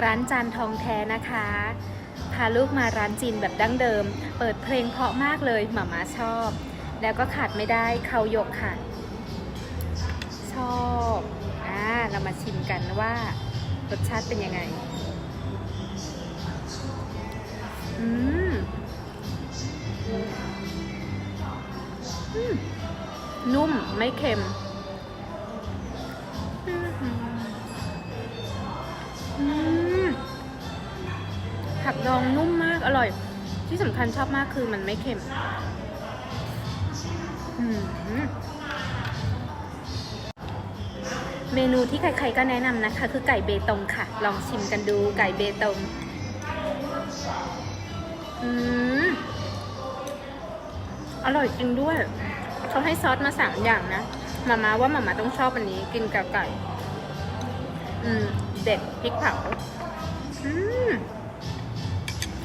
ร้านจานทองแท้นะคะ พาลูกมาร้านจีนแบบดั้งเดิม เปิดเพลงเพราะมากเลยหมาม่าชอบ แล้วก็ขาดไม่ได้เขาหยกค่ะ ชอบอ่าเรามาชิมกันว่ารสชาติเป็นยังไง อืมอืมนุ่มไม่เค็ม ดองนุ่มมากอร่อย ที่สำคัญชอบมากคือมันไม่เค็มมเมนูที่ใครๆก็แนะนำนะคะ คือไก่เบตงค่ะ ลองชิมกันดูไก่เบตงอืมอร่อยจริงด้วย เขาให้ซอสมาสามอย่างนะมามาว่ามามาต้องชอบอันนี้ กินกับไก่ อืม เด็ดพริกเผา อืม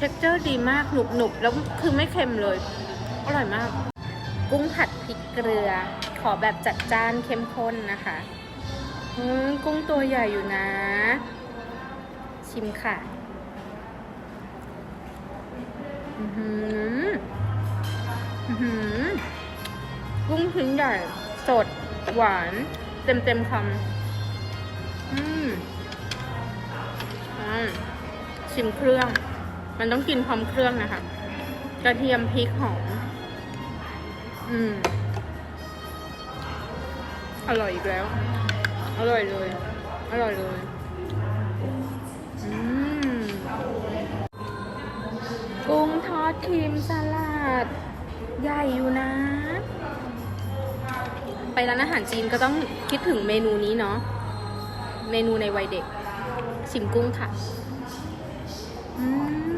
เท็กเจอร์ดีมากหนุบหนุบแล้วคือไม่เค็มเลย อร่อยมาก กุ้งผัดพริกเกลือ ขอแบบจัดจ้านเข้มข้นนะคะอืมกุ้งตัวใหญ่อยู่นะ ชิมค่ะอือหืออื้อหือกุ้งชิ้นใหญ่สดหวาน เต็มเต็มคำอืมอ่าชิมเครื่อง มันต้องกินพร้อมเครื่องนะคะ กระเทียมพริกหอม อืม อร่อยอีกแล้ว อร่อยเลย อร่อยเลย อืม กุ้งทอดครีมสลัด ใหญ่อยู่นะ ไปร้านอาหารจีนก็ต้องคิดถึงเมนูนี้เนาะ เมนูในวัยเด็ก ชิมกุ้งค่ะ อืม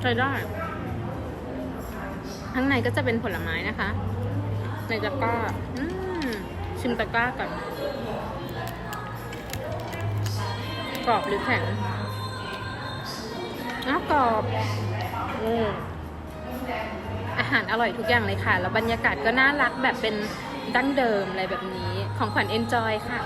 ใช้ได้ข้างในก็จะเป็นผลไม้นะคะ ในตะกร้าชิมตะกร้าก่อนกรอบหรือแข็งอ้าวกรอบอืมอาหารอร่อยทุกอย่างเลยค่ะ แล้วบรรยากาศก็น่ารักแบบเป็นดั้งเดิมอะไรแบบนี้ ของขวัญเอนจอยค่ะ